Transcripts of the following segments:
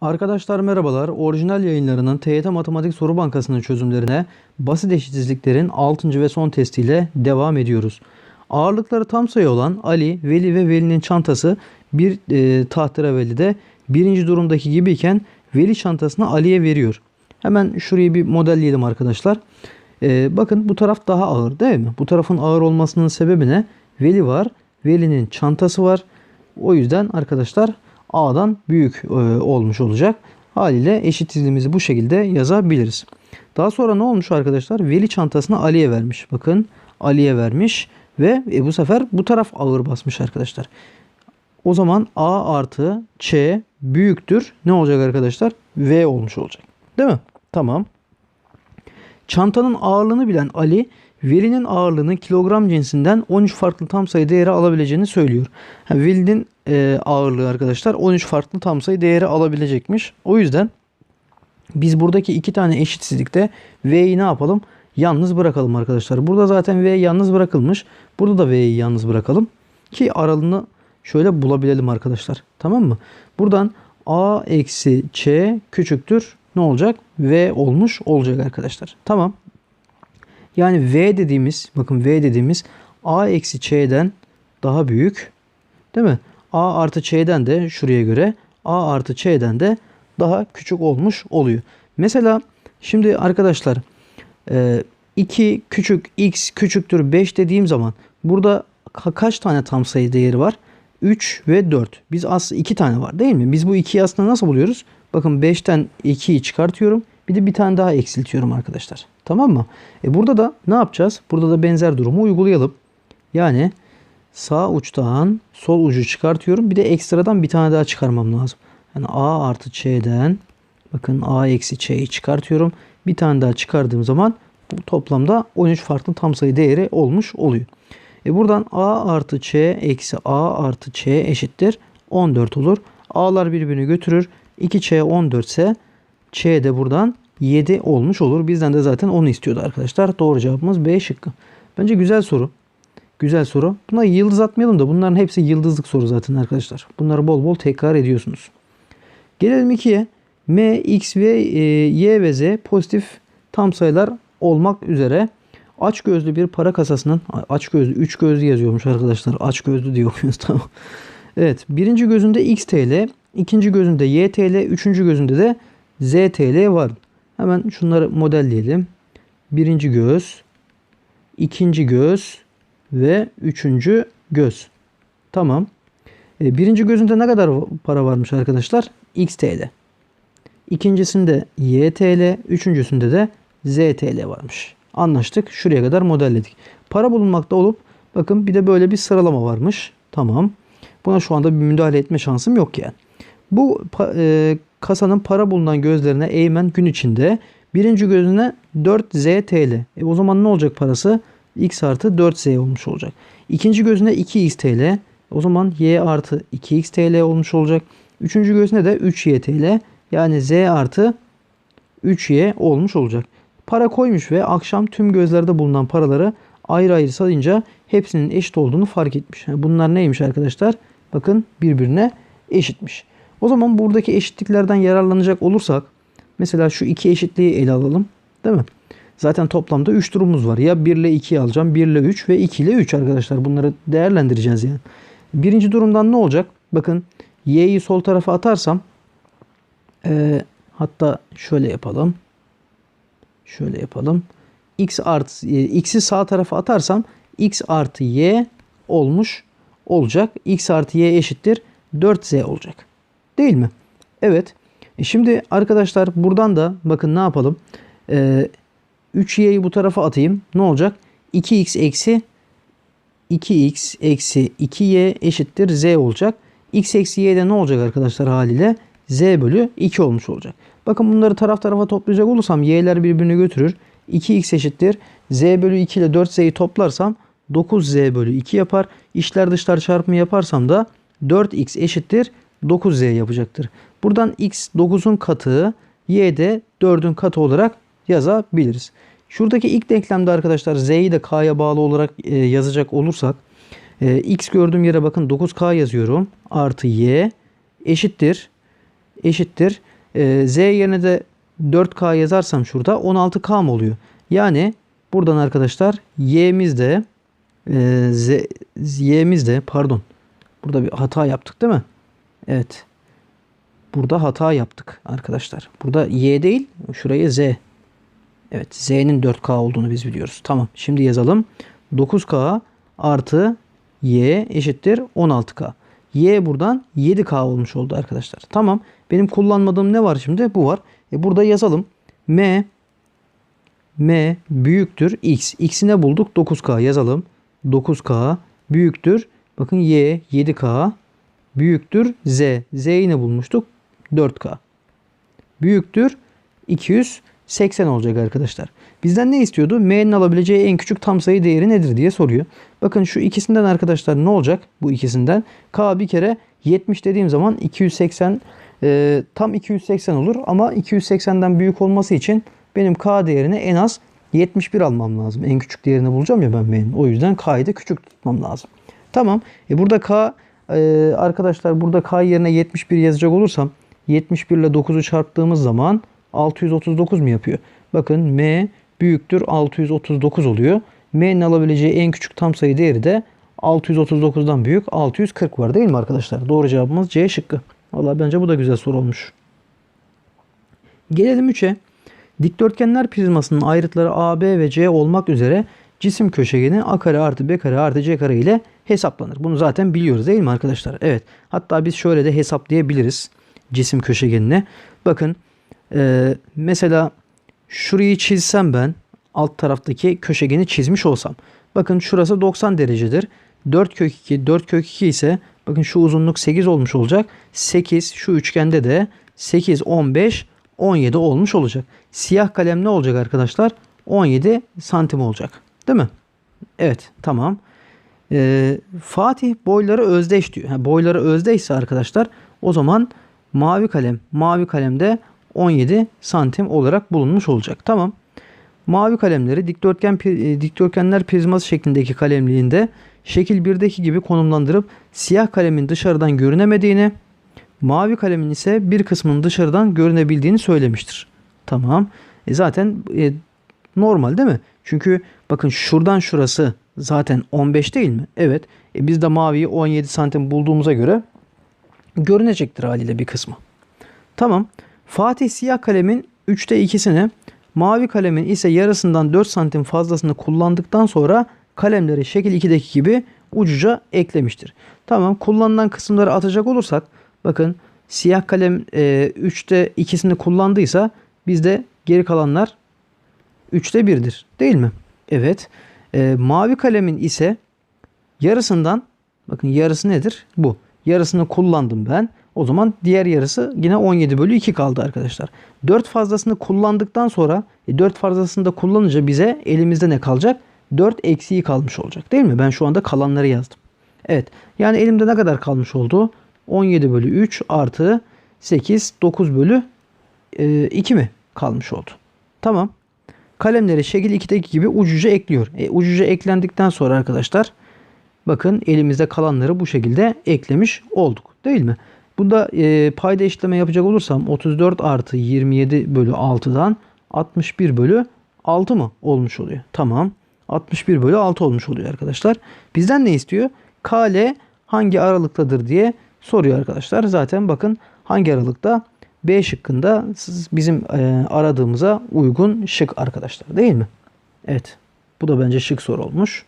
Arkadaşlar merhabalar. Orijinal yayınlarının TYT Matematik Soru Bankası'nın çözümlerine basit eşitsizliklerin 6. ve son testiyle devam ediyoruz. Ağırlıkları tam sayı olan Ali, Veli ve Veli'nin çantası bir e, tahterevalide birinci durumdaki gibiyken Veli çantasını Ali'ye veriyor. Hemen şurayı bir modelleyelim arkadaşlar. E, bakın bu taraf daha ağır değil mi? Bu tarafın ağır olmasının sebebi ne? Veli var. Veli'nin çantası var. O yüzden arkadaşlar A'dan büyük e, olmuş olacak. Haliyle eşitsizliğimizi bu şekilde yazabiliriz. Daha sonra ne olmuş arkadaşlar? Veli çantasını Ali'ye vermiş. Bakın Ali'ye vermiş ve e, bu sefer bu taraf ağır basmış arkadaşlar. O zaman A artı Ç büyüktür. Ne olacak arkadaşlar? V olmuş olacak. Değil mi? Tamam. Çantanın ağırlığını bilen Ali, Veli'nin ağırlığını kilogram cinsinden 13 farklı tam sayı değeri alabileceğini söylüyor. Ha, Veli'nin e, ağırlığı arkadaşlar 13 farklı tam sayı değeri alabilecekmiş. O yüzden biz buradaki iki tane eşitsizlikte V'yi ne yapalım? Yalnız bırakalım arkadaşlar. Burada zaten V yalnız bırakılmış. Burada da V'yi yalnız bırakalım. Ki aralığını şöyle bulabilelim arkadaşlar. Tamam mı? Buradan A eksi Ç küçüktür. Ne olacak? V olmuş olacak arkadaşlar. Tamam. Yani V dediğimiz bakın V dediğimiz A eksi Ç'den daha büyük. Değil mi? A artı Ç'den de şuraya göre A artı Ç'den de daha küçük olmuş oluyor. Mesela şimdi arkadaşlar 2 küçük x küçüktür 5 dediğim zaman burada ka- kaç tane tam sayı değeri var? 3 ve 4. Biz aslında 2 tane var değil mi? Biz bu 2'yi aslında nasıl buluyoruz? Bakın 5'ten 2'yi çıkartıyorum. Bir de bir tane daha eksiltiyorum arkadaşlar. Tamam mı? E burada da ne yapacağız? Burada da benzer durumu uygulayalım. Yani sağ uçtan sol ucu çıkartıyorum. Bir de ekstradan bir tane daha çıkarmam lazım. Yani a artı ç'den bakın a eksi ç'yi çıkartıyorum. Bir tane daha çıkardığım zaman toplamda 13 farklı tam sayı değeri olmuş oluyor. E buradan a artı ç eksi a artı ç eşittir 14 olur. A'lar birbirini götürür. 2ç 14 ise ç de buradan 7 olmuş olur. Bizden de zaten onu istiyordu arkadaşlar. Doğru cevabımız B şıkkı. Bence güzel soru. Güzel soru. Buna yıldız atmayalım da bunların hepsi yıldızlık soru zaten arkadaşlar. Bunları bol bol tekrar ediyorsunuz. Gelelim 2'ye. M, X ve e, Y ve Z pozitif tam sayılar olmak üzere aç gözlü bir para kasasının aç gözlü 3 gözlü yazıyormuş arkadaşlar. Aç gözlü diye okuyoruz tamam. Evet. Birinci gözünde X TL, ikinci gözünde Y TL, üçüncü gözünde de Z TL var. Hemen şunları modelleyelim. Birinci göz, ikinci göz ve üçüncü göz. Tamam. E, birinci gözünde ne kadar para varmış arkadaşlar? X TL. İkincisinde Y TL, üçüncüsünde de Z TL varmış. Anlaştık. Şuraya kadar modelledik. Para bulunmakta olup bakın bir de böyle bir sıralama varmış. Tamam. Buna şu anda bir müdahale etme şansım yok yani. Bu e, kasanın para bulunan gözlerine eğmen gün içinde birinci gözüne 4Z TL. E, o zaman ne olacak parası? X artı 4Z olmuş olacak. İkinci gözüne 2X TL. O zaman Y artı 2X TL olmuş olacak. Üçüncü gözüne de 3Y TL. Yani Z artı 3Y olmuş olacak. Para koymuş ve akşam tüm gözlerde bulunan paraları ayrı ayrı sayınca hepsinin eşit olduğunu fark etmiş. Bunlar neymiş arkadaşlar? Bakın birbirine eşitmiş. O zaman buradaki eşitliklerden yararlanacak olursak mesela şu iki eşitliği ele alalım. Değil mi? Zaten toplamda 3 durumumuz var. Ya 1 ile 2'yi alacağım. 1 ile 3 ve 2 ile 3 arkadaşlar. Bunları değerlendireceğiz yani. Birinci durumdan ne olacak? Bakın y'yi sol tarafa atarsam e, hatta şöyle yapalım. Şöyle yapalım. x artı e, x'i sağ tarafa atarsam x artı y olmuş olacak. x artı y eşittir 4z olacak. Değil mi? Evet. E şimdi arkadaşlar buradan da bakın ne yapalım? Ee, 3y'yi bu tarafa atayım. Ne olacak? 2x eksi 2x eksi 2y eşittir z olacak. x eksi y'de ne olacak arkadaşlar haliyle? z bölü 2 olmuş olacak. Bakın bunları taraf tarafa toplayacak olursam y'ler birbirini götürür. 2x eşittir. z bölü 2 ile 4z'yi toplarsam 9z bölü 2 yapar. İşler dışlar çarpımı yaparsam da 4x eşittir 9z yapacaktır. Buradan x 9'un katı, y de 4'ün katı olarak yazabiliriz. Şuradaki ilk denklemde arkadaşlar z'yi de k'ya bağlı olarak e, yazacak olursak e, x gördüğüm yere bakın 9k yazıyorum. Artı y eşittir. eşittir. e, z yerine de 4k yazarsam şurada 16k mı oluyor? Yani buradan arkadaşlar y'miz de z, y'miz de pardon. Burada bir hata yaptık değil mi? Evet. Burada hata yaptık arkadaşlar. Burada y değil şuraya z. Evet z'nin 4k olduğunu biz biliyoruz. Tamam şimdi yazalım. 9k artı y eşittir 16k. Y buradan 7k olmuş oldu arkadaşlar. Tamam. Benim kullanmadığım ne var şimdi? Bu var. E burada yazalım. M M büyüktür X. X'i ne bulduk? 9K yazalım. 9K büyüktür. Bakın Y 7K büyüktür Z. Z'yi ne bulmuştuk? 4K. Büyüktür 280 olacak arkadaşlar. Bizden ne istiyordu? M'nin alabileceği en küçük tam sayı değeri nedir diye soruyor. Bakın şu ikisinden arkadaşlar ne olacak? Bu ikisinden. K bir kere 70 dediğim zaman 280 e, tam 280 olur ama 280'den büyük olması için benim K değerini en az 71 almam lazım. En küçük değerini bulacağım ya ben M'nin. O yüzden K'yı da küçük tutmam lazım. Tamam. E burada K e, arkadaşlar burada K yerine 71 yazacak olursam 71 ile 9'u çarptığımız zaman 639 mu yapıyor? Bakın M büyüktür 639 oluyor. M'nin alabileceği en küçük tam sayı değeri de 639'dan büyük 640 var değil mi arkadaşlar? Doğru cevabımız C şıkkı. Valla bence bu da güzel soru olmuş. Gelelim 3'e. Dikdörtgenler prizmasının ayrıtları AB ve C olmak üzere cisim köşegeni A kare artı B kare artı C kare ile hesaplanır. Bunu zaten biliyoruz değil mi arkadaşlar? Evet. Hatta biz şöyle de hesaplayabiliriz cisim köşegenine. Bakın e, mesela şurayı çizsem ben alt taraftaki köşegeni çizmiş olsam. Bakın şurası 90 derecedir. 4 kök 2 4 kök 2 ise bakın şu uzunluk 8 olmuş olacak. 8 şu üçgende de 8 15 17 olmuş olacak. Siyah kalem ne olacak arkadaşlar? 17 santim olacak. Değil mi? Evet tamam. Ee, Fatih boyları özdeş diyor. Ha, boyları özdeşse arkadaşlar o zaman mavi kalem mavi kalemde 17 santim olarak bulunmuş olacak. Tamam. Mavi kalemleri dikdörtgen pri- dikdörtgenler prizması şeklindeki kalemliğinde şekil 1'deki gibi konumlandırıp siyah kalemin dışarıdan görünemediğini, mavi kalemin ise bir kısmının dışarıdan görünebildiğini söylemiştir. Tamam. E zaten e, normal değil mi? Çünkü bakın şuradan şurası zaten 15 değil mi? Evet. E biz de maviyi 17 santim bulduğumuza göre görünecektir haliyle bir kısmı. Tamam. Fatih siyah kalemin 3'te 2'sini mavi kalemin ise yarısından 4 santim fazlasını kullandıktan sonra kalemleri şekil 2'deki gibi ucuca eklemiştir. Tamam kullanılan kısımları atacak olursak bakın siyah kalem e, 3'te 2'sini kullandıysa bizde geri kalanlar 3'te 1'dir değil mi? Evet. E, mavi kalemin ise yarısından bakın yarısı nedir? Bu. Yarısını kullandım ben. O zaman diğer yarısı yine 17 bölü 2 kaldı arkadaşlar. 4 fazlasını kullandıktan sonra e, 4 fazlasını da kullanınca bize elimizde ne kalacak? 4 eksiği kalmış olacak değil mi? Ben şu anda kalanları yazdım. Evet. Yani elimde ne kadar kalmış oldu? 17 bölü 3 artı 8 9 bölü e, 2 mi kalmış oldu? Tamam. Kalemleri şekil 2'deki gibi ucuca ekliyor. E, ucuca eklendikten sonra arkadaşlar bakın elimizde kalanları bu şekilde eklemiş olduk. Değil mi? Bunda e, payda işleme yapacak olursam 34 artı 27 bölü 6'dan 61 bölü 6 mı olmuş oluyor? Tamam. 61 bölü 6 olmuş oluyor arkadaşlar. Bizden ne istiyor? KL hangi aralıktadır diye soruyor arkadaşlar. Zaten bakın hangi aralıkta? B şıkkında bizim e, aradığımıza uygun şık arkadaşlar değil mi? Evet. Bu da bence şık soru olmuş.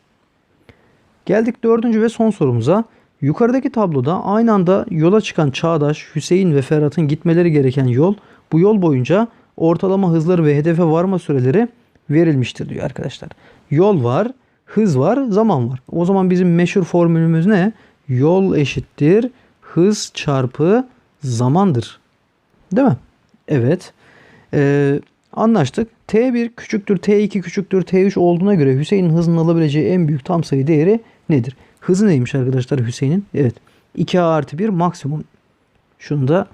Geldik dördüncü ve son sorumuza. Yukarıdaki tabloda aynı anda yola çıkan Çağdaş, Hüseyin ve Ferhat'ın gitmeleri gereken yol bu yol boyunca ortalama hızları ve hedefe varma süreleri verilmiştir diyor arkadaşlar. Yol var, hız var, zaman var. O zaman bizim meşhur formülümüz ne? Yol eşittir hız çarpı zamandır. Değil mi? Evet. Ee, anlaştık. T1 küçüktür, T2 küçüktür, T3 olduğuna göre Hüseyin'in hızının alabileceği en büyük tam sayı değeri nedir? Hızı neymiş arkadaşlar Hüseyin'in? Evet. 2A artı 1 maksimum. Şunu da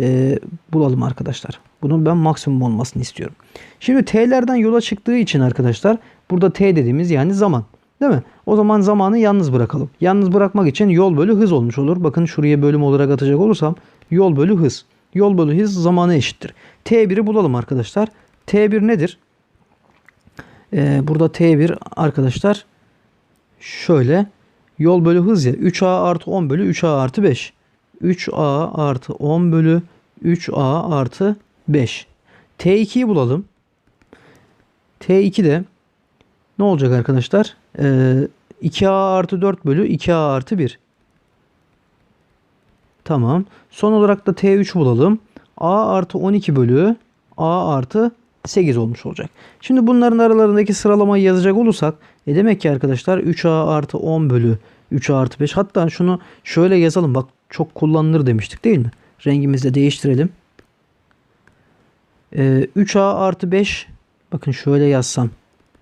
e, bulalım arkadaşlar. Bunun ben maksimum olmasını istiyorum. Şimdi T'lerden yola çıktığı için arkadaşlar burada T dediğimiz yani zaman. Değil mi? O zaman zamanı yalnız bırakalım. Yalnız bırakmak için yol bölü hız olmuş olur. Bakın şuraya bölüm olarak atacak olursam yol bölü hız. Yol bölü hız zamanı eşittir. T1'i bulalım arkadaşlar. T1 nedir? Ee, burada T1 arkadaşlar şöyle yol bölü hız ya 3A artı 10 bölü 3A artı 5. 3A artı 10 bölü 3A artı 5. T2'yi bulalım. T2 de ne olacak arkadaşlar? Ee, 2A artı 4 bölü 2A artı 1. Tamam. Son olarak da T3 bulalım. A artı 12 bölü A artı 8 olmuş olacak. Şimdi bunların aralarındaki sıralamayı yazacak olursak e demek ki arkadaşlar 3A artı 10 bölü 3A artı 5 hatta şunu şöyle yazalım bak çok kullanılır demiştik değil mi? Rengimizi de değiştirelim. Ee, 3A artı 5 bakın şöyle yazsam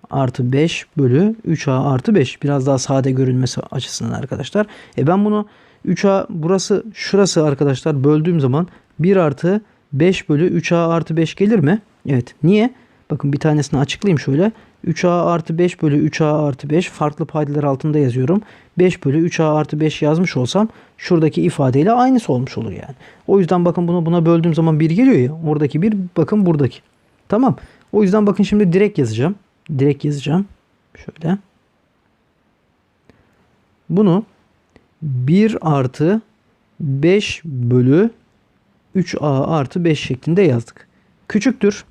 artı 5 bölü 3A artı 5 biraz daha sade görünmesi açısından arkadaşlar. E ben bunu 3A burası şurası arkadaşlar böldüğüm zaman 1 artı 5 bölü 3A artı 5 gelir mi? Evet. Niye? Bakın bir tanesini açıklayayım şöyle. 3A artı 5 bölü 3A artı 5 farklı paydalar altında yazıyorum. 5 bölü 3A artı 5 yazmış olsam şuradaki ifadeyle aynısı olmuş olur yani. O yüzden bakın bunu buna böldüğüm zaman 1 geliyor ya. Oradaki 1 bakın buradaki. Tamam. O yüzden bakın şimdi direkt yazacağım. Direkt yazacağım. Şöyle. Bunu 1 artı 5 bölü 3a artı 5 şeklinde yazdık. Küçüktür.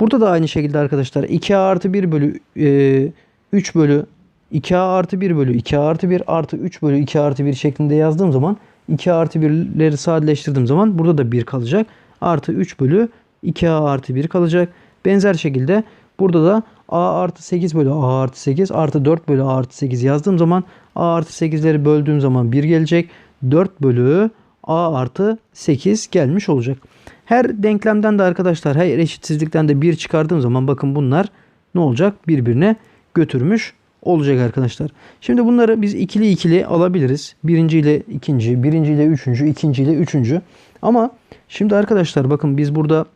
Burada da aynı şekilde arkadaşlar 2a artı 1 bölü e, 3 bölü 2a artı 1 bölü 2a artı 1 artı 3 bölü 2 artı 1 şeklinde yazdığım zaman 2 artı 1'leri sadeleştirdiğim zaman burada da 1 kalacak. Artı 3 bölü 2a artı 1 kalacak. Benzer şekilde burada da a artı 8 bölü a artı 8 artı 4 bölü a artı 8 yazdığım zaman a artı 8'leri böldüğüm zaman 1 gelecek. 4 bölü a artı 8 gelmiş olacak. Her denklemden de arkadaşlar her eşitsizlikten de 1 çıkardığım zaman bakın bunlar ne olacak? Birbirine götürmüş olacak arkadaşlar. Şimdi bunları biz ikili ikili alabiliriz. Birinci ile ikinci, birinci ile üçüncü, ikinci ile üçüncü. Ama şimdi arkadaşlar bakın biz burada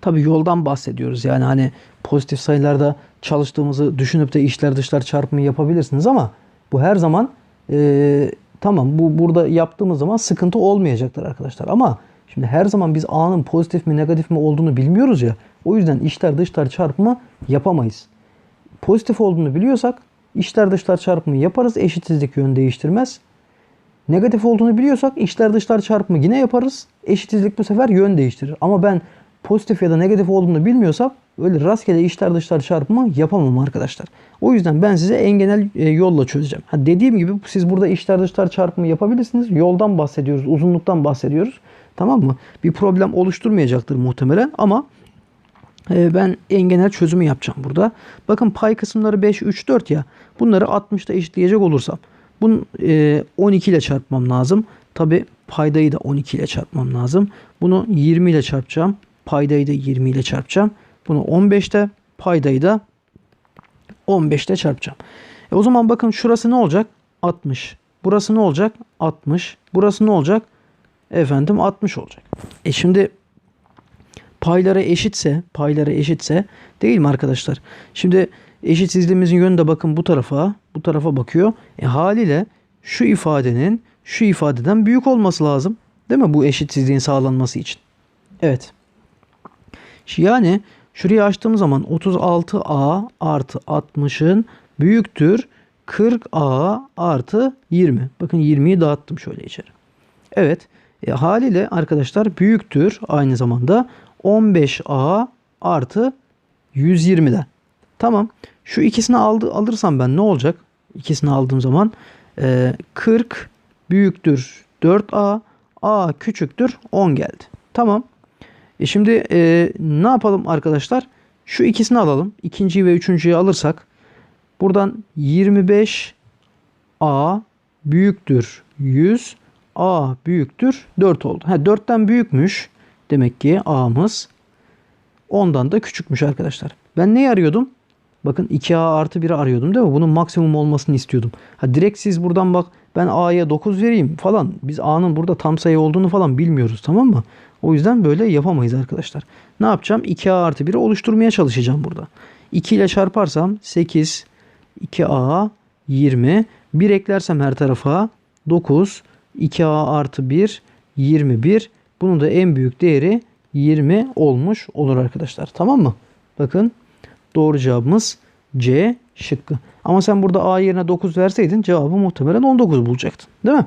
tabi yoldan bahsediyoruz. Yani hani pozitif sayılarda çalıştığımızı düşünüp de içler dışlar çarpımı yapabilirsiniz ama bu her zaman e, tamam bu burada yaptığımız zaman sıkıntı olmayacaktır arkadaşlar. Ama şimdi her zaman biz A'nın pozitif mi negatif mi olduğunu bilmiyoruz ya. O yüzden içler dışlar çarpımı yapamayız. Pozitif olduğunu biliyorsak içler dışlar çarpımı yaparız. Eşitsizlik yön değiştirmez. Negatif olduğunu biliyorsak içler dışlar çarpımı yine yaparız. Eşitsizlik bu sefer yön değiştirir. Ama ben pozitif ya da negatif olduğunu bilmiyorsam öyle rastgele içler dışlar çarpımı yapamam arkadaşlar. O yüzden ben size en genel e, yolla çözeceğim. Ha dediğim gibi siz burada içler dışlar çarpımı yapabilirsiniz. Yoldan bahsediyoruz, uzunluktan bahsediyoruz. Tamam mı? Bir problem oluşturmayacaktır muhtemelen ama e, ben en genel çözümü yapacağım burada. Bakın pay kısımları 5, 3, 4 ya. Bunları 60'ta eşitleyecek olursam. Bunu e, 12 ile çarpmam lazım. Tabi paydayı da 12 ile çarpmam lazım. Bunu 20 ile çarpacağım. Paydayı da 20 ile çarpacağım. Bunu 15'te paydayı da 15'te çarpacağım. E o zaman bakın şurası ne olacak? 60. Burası ne olacak? 60. Burası ne olacak? Efendim 60 olacak. E şimdi paylara eşitse, paylara eşitse değil mi arkadaşlar? Şimdi eşitsizliğimizin yönü de bakın bu tarafa, bu tarafa bakıyor. E haliyle şu ifadenin şu ifadeden büyük olması lazım. Değil mi bu eşitsizliğin sağlanması için? Evet. Yani şurayı açtığım zaman 36A artı 60'ın büyüktür 40A artı 20. Bakın 20'yi dağıttım şöyle içeri. Evet. E, haliyle arkadaşlar büyüktür aynı zamanda 15A artı 120'den. Tamam. Şu ikisini aldı, alırsam ben ne olacak? İkisini aldığım zaman e, 40 büyüktür 4A, A küçüktür 10 geldi. Tamam. E şimdi e, ne yapalım arkadaşlar? Şu ikisini alalım. İkinciyi ve üçüncüyü alırsak buradan 25 A büyüktür 100 A büyüktür 4 oldu. Ha 4'ten büyükmüş demek ki A'mız. Ondan da küçükmüş arkadaşlar. Ben neyi arıyordum? Bakın 2A artı 1'i arıyordum değil mi? Bunun maksimum olmasını istiyordum. Ha direkt siz buradan bak ben A'ya 9 vereyim falan. Biz A'nın burada tam sayı olduğunu falan bilmiyoruz tamam mı? O yüzden böyle yapamayız arkadaşlar. Ne yapacağım? 2A artı 1'i oluşturmaya çalışacağım burada. 2 ile çarparsam 8, 2A, 20. 1 eklersem her tarafa 9, 2A artı 1, 21. Bunun da en büyük değeri 20 olmuş olur arkadaşlar. Tamam mı? Bakın doğru cevabımız C şıkkı. Ama sen burada A yerine 9 verseydin cevabı muhtemelen 19 bulacaktın. Değil mi?